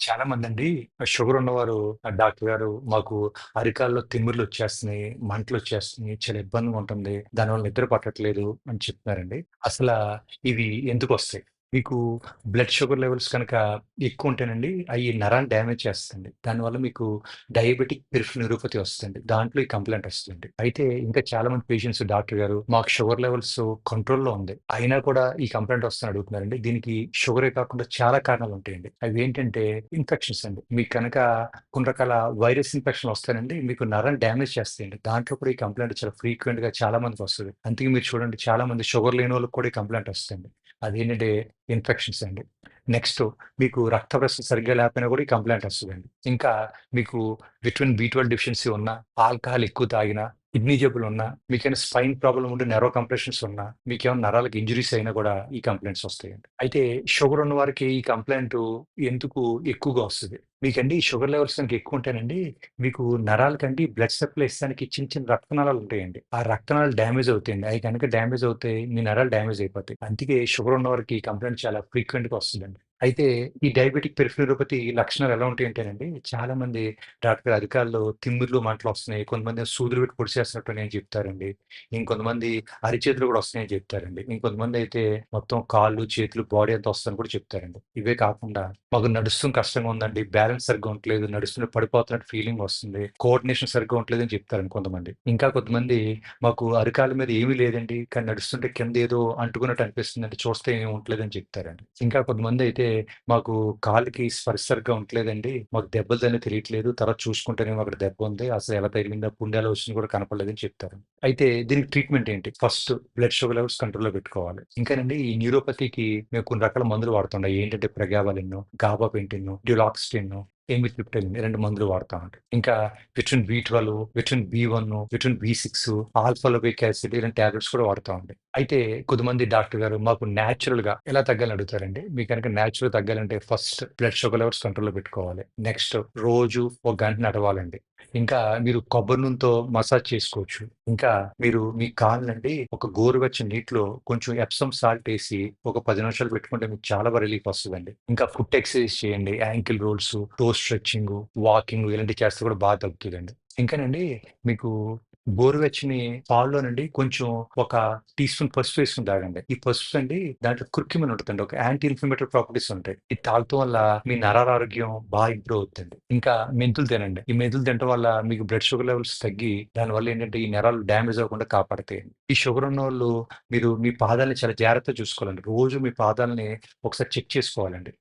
చాలా మందండి షుగర్ ఉన్నవారు డాక్టర్ గారు మాకు అరికాల్లో తిమ్ముళ్ళు వచ్చేస్తున్నాయి మంటలు వచ్చేస్తున్నాయి చాలా ఇబ్బందిగా ఉంటుంది. దానివల్ల నిద్ర పట్టట్లేదు అని చెప్తున్నారండి. అసలా ఇవి ఎందుకు వస్తాయి మీకు బ్లడ్ షుగర్ లెవెల్స్ కనుక ఎక్కువ ఉంటేనండి అవి నరాన్ని డ్యామేజ్ చేస్తుంది దానివల్ల మీకు డయాబెటిక్ పెరిఫెరల్ నిరూపతి వస్తుంది దాంట్లో ఈ కంప్లైంట్ వస్తుంది అయితే ఇంకా చాలా మంది పేషెంట్స్ డాక్టర్ గారు మాకు షుగర్ లెవెల్స్ కంట్రోల్‌లో ఉంది. అయినా కూడా ఈ కంప్లైంట్ వస్తుంది అడుగుతున్నారండి. దీనికి షుగరే కాకుండా చాలా కారణాలు ఉంటాయండి అవి ఏంటంటే ఇన్ఫెక్షన్స్ అండి. మీకు కనుక కొన్ని రకాల వైరస్ ఇన్ఫెక్షన్ వస్తాయండి. మీకు నరాన్ని డ్యామేజ్ చేస్తాయండి. దాంట్లో కూడా ఈ కంప్లైంట్ చాలా ఫ్రీక్వెంట్‌గా చాలా వస్తుంది అందుకే మీరు చూడండి చాలా మంది షుగర్ లేనోళ్ళకి కూడా ఈ కంప్లైంట్ వస్తుంది అదేంటంటే ఇన్ఫెక్షన్స్ అండి. నెక్స్ట్ మీకు రక్త ప్రసరణ సరిగ్గా లేకపోయినా కూడా ఈ వస్తుందండి ఇంకా మీకు విటమిన్ బి ట్వెల్వ్ డిఫిషియన్సీ ఉన్నా, ఆల్కహాల్ ఎక్కువ తాగినా, కిడ్నీ జబ్బులున్నా, మీకైనా స్పైన్ ప్రాబ్లమ్ ఉండి నెరో కంప్రెషన్స్ ఉన్నా, మీకేమైనా నరాలకు ఇంజరీస్ అయినా కూడా ఈ కంప్లైంట్స్ వస్తాయండి. అయితే షుగర్ ఉన్న వారికి ఈ కంప్లైంట్ ఎందుకు ఎక్కువగా వస్తుంది మీకండి షుగర్ లెవెల్స్ ఎక్కువ ఉంటేనండి మీకు నరాలకండి బ్లడ్ సప్లై ఇస్తానికి చిన్న చిన్న రక్తనాళాలు ఉంటాయండి. ఆ రక్తనాళాలు డ్యామేజ్ అవుతాయండి. అవి కనుక డ్యామేజ్ అవుతాయి మీ నరాలు డ్యామేజ్ అయిపోతాయి. అందుకే షుగర్ ఉన్నవారికి ఈ కంప్లైంట్ చాలా ఫ్రీక్వెంట్‌గా వస్తుందండి అయితే ఈ డయాబెటిక్ పెరిఫిరోపతి లక్షణాలు ఎలా ఉంటాయంటేనండి చాలా మంది డాక్టర్ అధికారులు తిమ్మిర్లు, మంటలొస్తున్నాయి. కొంతమంది సూదులు పెట్టి పొడిచేస్తున్నట్టున్నాయని చెప్తారండి. ఇంకొంతమంది అరిచేతులు కూడా వస్తున్నాయని చెప్తారండి. ఇంకొంతమంది అయితే మొత్తం కాళ్ళు, చేతులు, బాడీ అంతా వస్తుందని కూడా చెప్తారండి. ఇవే కాకుండా మాకు నడుస్తుంది కష్టంగా ఉందండి. బ్యాలెన్స్ సరిగ్గా ఉండట్లేదు. నడుస్తుంటే పడిపోతున్నట్టు ఫీలింగ్ వస్తుంది. కోఆర్డినేషన్ సరిగ్గా ఉండట్లేదని చెప్తారండి కొంతమంది. ఇంకా కొంతమంది మాకు అరికాల మీద ఏమీ లేదండి. కానీ నడుస్తుంటే కింద ఏదో అంటుకున్నట్టు అనిపిస్తుందండి. చూస్తే ఏమి ఉండట్లేదని చెప్తారండి. ఇంకా కొంతమంది అయితే మాకు కాలికి స్పర్శ సరిగ్గా ఉండట్లేదండి. మాకు దెబ్బలు తగిలినయి తెలియట్లేదు. తర్వాత చూసుకుంటేనేమో అక్కడ దెబ్బ ఉంది. అసలు ఎలా తగిలిందా? పుండు వచ్చింది కూడా కనపడలేదని చెప్తారు. అయితే దీనికి ట్రీట్మెంట్ ఏంటి? ఫస్ట్ బ్లడ్ షుగర్ లెవెల్స్ కంట్రోల్‌లో పెట్టుకోవాలి. ఇంకానండి ఈ న్యూరోపతికి మేము కొన్ని రకాల మందులు వాడుతుండే. ఏంటంటే ప్రెగాబాలిన్, గాబాపెంటిన్, డ్యులాక్సిన్, ఎమిట్రిప్టైలిన్ ఈ 2 మందులు వాడతామండి. ఇంకా విటమిన్ బి12, విటమిన్ బి1, విటమిన్ బి6, ఆల్ఫా లెవిక్ యాసిడ్ ఇలాంటి టాబ్లెట్స్ కూడా వాడతామండి. అయితే కొద్దిమంది డాక్టర్ గారు మాకు నేచురల్‌గా ఎలా తగ్గాలని అడుగుతారండి. మీకు కనుక నేచురల్‌గా తగ్గాలంటే ఫస్ట్ బ్లడ్ షుగర్ లెవెల్స్ కంట్రోల్‌లో పెట్టుకోవాలి. నెక్స్ట్ రోజు ఒక గంట నడవాలండి. ఇంకా మీరు కొబ్బరి నూనెతో మసాజ్ చేసుకోవచ్చు. ఇంకా మీరు మీ కాళ్ళండి ఒక గోరువెచ్చ నీటిలో కొంచెం ఎప్సమ్ సాల్ట్ వేసి ఒక పది నిమిషాలు పెట్టుకుంటే మీకు చాలా రిలీఫ్ వస్తుందండి ఇంకా ఫుట్ ఎక్సర్‌సైజ్ చేయండి. Ankle rolls, toe stretching walking ఇలాంటివి చేస్తే కూడా బాగా తగ్గుతుందండి ఇంకానండి మీకు గోరువెచ్చని పాల్లోనండి కొంచెం ఒక టీ స్పూన్ పసుపు వేసుకుని తాగండి. ఈ పసుపు అండి దాంట్లో కుర్క్యుమిన్ ఉంటుందండి ఒక యాంటీ ఇన్‌ఫ్లమేటరీ ప్రాపర్టీస్ ఉంటాయి. ఇది తాగటం వల్ల మీ నరాల ఆరోగ్యం బాగా ఇంప్రూవ్ అవుతుంది ఇంకా మెంతులు తినండి. ఈ మెంతులు తినడం వల్ల మీకు బ్లడ్ షుగర్ లెవెల్స్ తగ్గి దానివల్ల ఏంటంటే ఈ నరాలు డ్యామేజ్ అవ్వకుండా కాపాడతాయండి. ఈ షుగర్ ఉన్న వాళ్ళు మీరు మీ పాదాల్ని చాలా జాగ్రత్తగా చూసుకోవాలండి. రోజు మీ పాదాల్ని ఒకసారి చెక్ చేసుకోవాలండి.